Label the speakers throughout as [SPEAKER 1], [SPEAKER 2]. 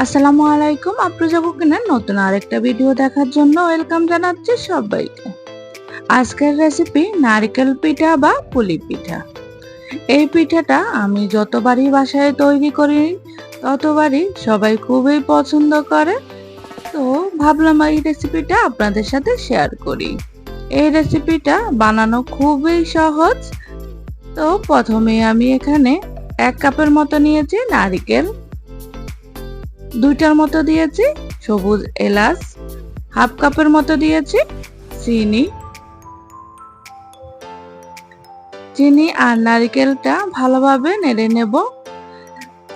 [SPEAKER 1] আসসালামু আলাইকুম আপনি যাব কিনা? নতুন আরেকটা ভিডিও দেখার জন্য ওয়েলকাম জানাচ্ছি সবাইকে। আজকের রেসিপি নারকেল পিঠা বা পুলি পিঠা। এই পিঠাটা আমি যতবারই বাসায় তৈরি করি, ততবারই সবাই খুবই পছন্দ করে। তো ভাবলাম এই রেসিপিটা আপনাদের সাথে শেয়ার করি। এই রেসিপিটা বানানো খুবই সহজ। তো প্রথমে আমি এখানে এক কাপের মতো নিয়েছি নারিকেল। দুইটার মতো দিয়েছি, সবুজ এলাচ, হাফ কাপের মতো দিয়েছি, চিনি। চিনি আর নারিকেলটা ভালোভাবে নেড়ে নেব।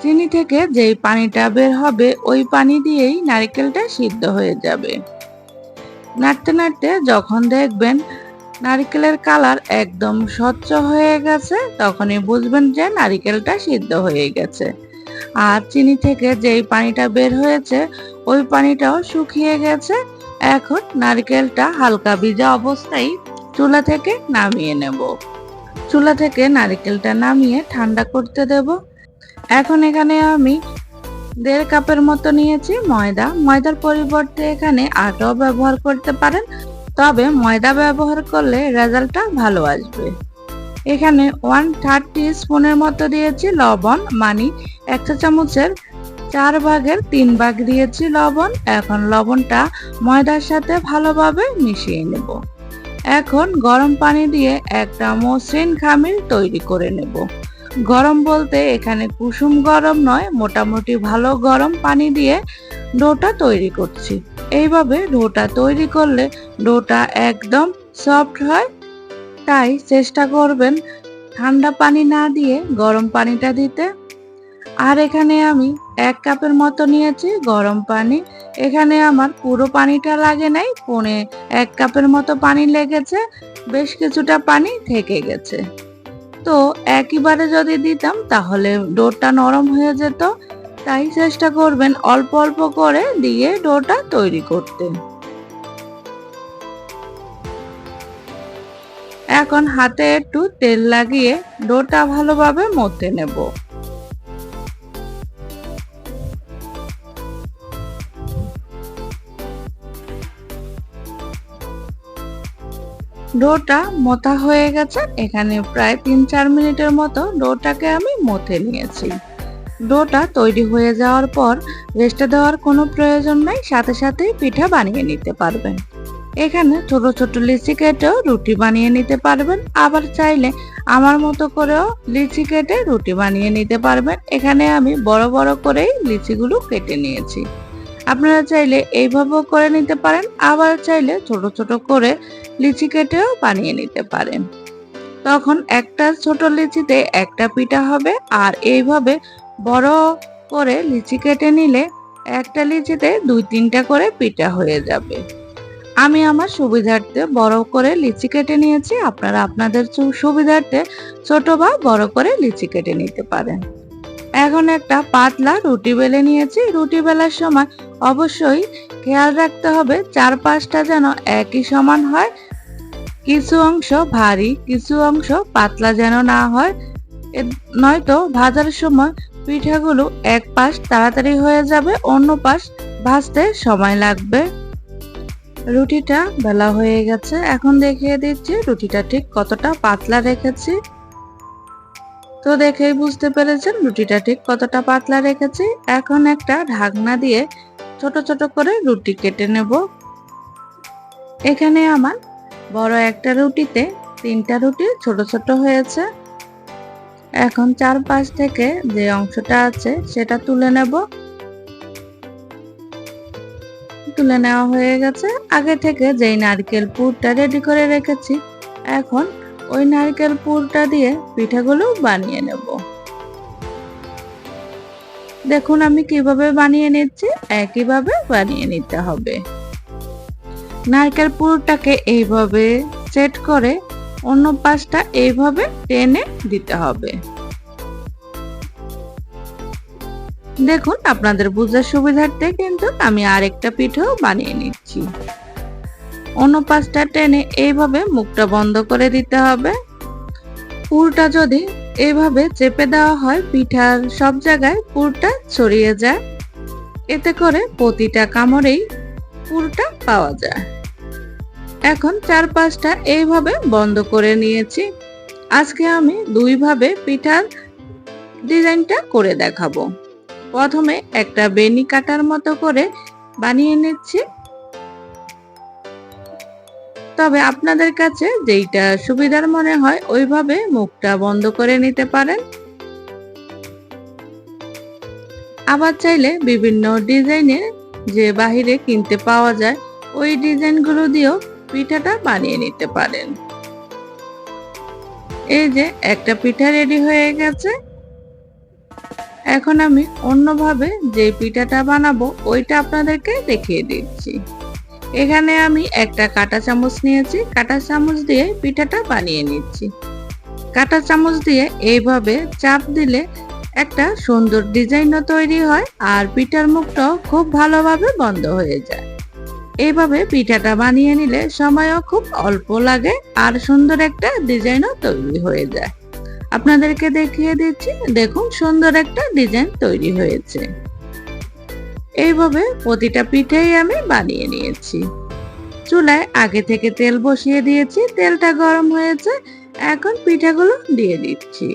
[SPEAKER 1] চিনি থেকে যেই পানিটা বের হবে, ওই পানি দিয়েই নারিকেলটা সিদ্ধ হয়ে যাবে। নাড়তে নাড়তে যখন দেখবেন নারিকেলের কালার একদম স্বচ্ছ হয়ে গেছে, তখনই বুঝবেন যে নারিকেলটা সিদ্ধ হয়ে গেছে। আর চিনি থেকে যেই পানিটা বের হয়েছে, ওই পানিটাও শুকিয়ে গেছে। এখন নারকেলটা হালকা ভিজা অবস্থায় চুলা থেকে নামিয়ে নেব। চুলা থেকে নারকেলটা নামিয়ে ঠান্ডা করতে দেব। এখন এখানে আমি দেড় কাপের মতো নিয়েছি ময়দা। ময়দার পরিবর্তে এখানে আটাও ব্যবহার করতে পারেন। তবে ময়দা ব্যবহার করলে রেজাল্টটা ভালো আসবে। এখানে ওয়ান থার্টি স্পুনের মতো দিয়েছি লবণ মানে এক চা চামচের চার ভাগের তিন ভাগ দিয়েছি লবণ। এখন লবণটা ময়দার সাথে ভালোভাবে মিশিয়ে নেব। এখন গরম পানি দিয়ে একটা মসৃণ খামির তৈরি করে নেব। গরম বলতে এখানে কুসুম গরম নয়, মোটামুটি ভালো গরম পানি দিয়ে ডোটা তৈরি করছি। এইভাবে ডোটা তৈরি করলে ডোটা একদম সফট হয়। তাই চেষ্টা করবেন ঠান্ডা পানি না দিয়ে গরম পানিটা দিতে। আর এখানে আমি এক কাপের মতো নিয়েছি গরম পানি। এখানে আমার পুরো পানিটা লাগে নাই, পনে এক কাপের মতো পানি লেগেছে, বেশ কিছুটা পানি থেকে গেছে। তো একইবারে যদি দিতাম, তাহলে ডোরটা নরম হয়ে যেত। তাই চেষ্টা করবেন অল্প অল্প করে দিয়ে ডোটা তৈরি করতে। এখন হাতে একটু তেল লাগিয়ে ডোটা ভালোভাবে মতে নেব। ডোটা মতা হয়ে গেছে। এখানে প্রায় তিন চার মিনিটের মতো ডোটাকে আমি মথে নিয়েছি। ডোটা তৈরি হয়ে যাওয়ার পর রেস্টে দেওয়ার কোনো প্রয়োজন নাই, সাথে সাথেই পিঠা বানিয়ে নিতে পারবেন। এখানে ছোট ছোট লিচি কেটেও রুটি বানিয়ে নিতে পারবেন। আবার চাইলে আমার মতো করেও লিচি কেটে রুটি বানিয়ে নিতে পারবেন। এখানে আমি বড় বড় করেই লিচিগুলো কেটে নিয়েছি। আপনারা চাইলে এইভাবেও করে নিতে পারেন, আবার চাইলে ছোট ছোট করে লিচি কেটেও বানিয়ে নিতে পারেন। তখন একটা ছোট লিচিতে একটা পিঠা হবে, আর এইভাবে বড় করে লিচি কেটে নিলে একটা লিচিতে দুই তিনটা করে পিঠা হয়ে যাবে। আমি আমার সুবিধার্থে বড় করে লিচি কেটে নিয়েছি, আপনারা আপনাদের সুবিধার্থে ছোট বা বড় করে লিচি কেটে নিতে পারেন। এখন একটা পাতলা রুটি বেলে নিয়েছি। রুটি বেলার সময় অবশ্যই খেয়াল রাখতে হবে চার পাঁচটা যেন একই সমান হয়। কিছু অংশ ভারী, কিছু অংশ পাতলা যেন না হয়। নয়তো ভাজার সময় পিঠাগুলো এক পাশ তাড়াতাড়ি হয়ে যাবে, অন্য পাশ ভাজতে সময় লাগবে। রুটিটা বেলা হয়ে গেছে। এখন দেখিয়ে দিচ্ছি রুটিটা ঠিক কতটা পাতলা রেখেছি। তো দেখেই বুঝতে পেরেছেন রুটিটা ঠিক কতটা পাতলা রেখেছি। এখন একটা ঢাকনা দিয়ে ছোট ছোট করে রুটি কেটে নেব। এখানে আমার বড় একটা রুটিতে তিনটা রুটি ছোট ছোট হয়েছে। এখন চারপাশ থেকে যে অংশটা আছে সেটা তুলে নেব। তুলে নেওয়া হয়ে গেছে। আগে থেকে যেই নারকেল পুরটা রেডি করে রেখেছি, এখন ওই নারকেল পুরটা দিয়ে পিঠাগুলো বানিয়ে নেব। দেখুন আমি কীভাবে বানিয়ে নিচ্ছি, একইভাবে বানিয়ে নিতে হবে। নারকেল পুরটাকে এইভাবে সেট করে অন্য পাশটা এইভাবে টেনে দিতে হবে। দেখুন আপনাদের বুঝার সুবিধার্থে কিন্তু আমি আরেকটা পিঠেও বানিয়ে নিচ্ছি। অন্য পাশটা টেনে এইভাবে মুখটা বন্ধ করে দিতে হবে। পুরটা যদি এইভাবে চেপে দেওয়া হয়, পিঠার সব জায়গায় পুরটা ছড়িয়ে যায়। এতে করে প্রতিটা কামড়েই পুরটা পাওয়া যায়। এখন চার পাঁচটা এইভাবে বন্ধ করে নিয়েছি। আজকে আমি দুইভাবে পিঠার ডিজাইনটা করে দেখাবো। প্রথমে একটা বেনি কাটার মতো করে বানিয়ে নিচ্ছি। তবে আপনাদের কাছে যেইটা সুবিধার মনে হয়, ওইভাবে মুখটা বন্ধ করে নিতে পারেন। আবার চাইলে বিভিন্ন ডিজাইনের যে বাহিরে কিনতে পাওয়া যায়, ওই ডিজাইনগুলো দিয়েও পিঠাটা বানিয়ে নিতে পারেন। এই যে একটা পিঠা রেডি হয়ে গেছে। এখন আমি অন্যভাবে যে পিঠাটা বানাবো, ওইটা আপনাদেরকে দেখিয়ে দিচ্ছি। এখানে আমি একটা কাঁটা চামচ নিয়েছি। কাঁটা চামচ দিয়ে পিঠাটা বানিয়ে নিচ্ছি। কাঁটা চামচ দিয়ে এইভাবে চাপ দিলে একটা সুন্দর ডিজাইনও তৈরি হয় আর পিঠার মুখটাও খুব ভালোভাবে বন্ধ হয়ে যায়। এইভাবে পিঠাটা বানিয়ে নিলে সময়ও খুব অল্প লাগে আর সুন্দর একটা ডিজাইনও তৈরি হয়ে যায়। আপনাদেরকে দেখিয়ে দিচ্ছি, দেখুন সুন্দর একটা ডিজাইন তৈরি হয়েছে। এইভাবে প্রতিটা পিঠেই আমি বানিয়ে নিয়েছি। চুলায় আগে থেকে তেল বসিয়ে দিয়েছি, তেলটা গরম হয়েছে, এখন পিঠাগুলো দিয়ে দিচ্ছি।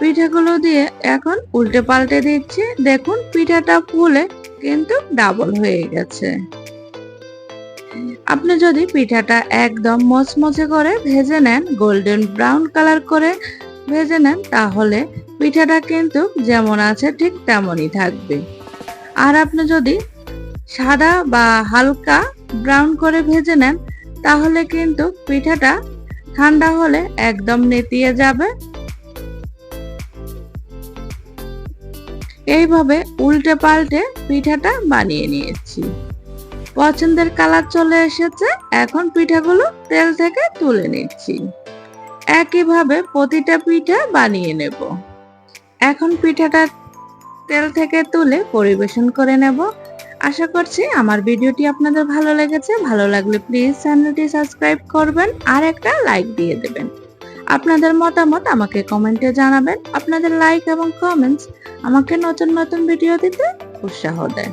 [SPEAKER 1] পিঠাগুলো দিয়ে এখন উল্টে পাল্টে দিচ্ছি। দেখুন, পিঠাটা ফুলে কিন্তু ডাবল হয়ে গেছে। আপনি যদি পিঠাটা একদম মচমচে করে ভেজে নেন গোল্ডেন ব্রাউন কালার করে ভেজে নেন, তাহলে পিঠাটা কিন্তু যেমন আছে ঠিক তেমনই থাকবে। আর আপনি যদি সাদা বা হালকা ব্রাউন করে ভেজে নেন, তাহলে কিন্তু পিঠাটা ঠান্ডা হলে একদম নেতিয়ে যাবে। এইভাবে উল্টে পাল্টে পিঠাটা বানিয়ে নিয়েছি। পছন্দের কালার চলে এসেছে। এখন পিঠাগুলো তেল থেকে তুলে নিচ্ছি। একইভাবে প্রতিটা পিঠা বানিয়ে নেব। এখন পিঠাটা তেল থেকে তুলে পরিবেশন করে নেব। আশা করছি আমার ভিডিওটি আপনাদের ভালো লেগেছে। ভালো লাগলে প্লিজ চ্যানেলটি সাবস্ক্রাইব করবেন আর একটা লাইক দিয়ে দেবেন। আপনাদের মতামত আমাকে কমেন্টে জানাবেন। আপনাদের লাইক এবং কমেন্টস আমাকে নতুন নতুন ভিডিও দিতে উৎসাহ দেয়।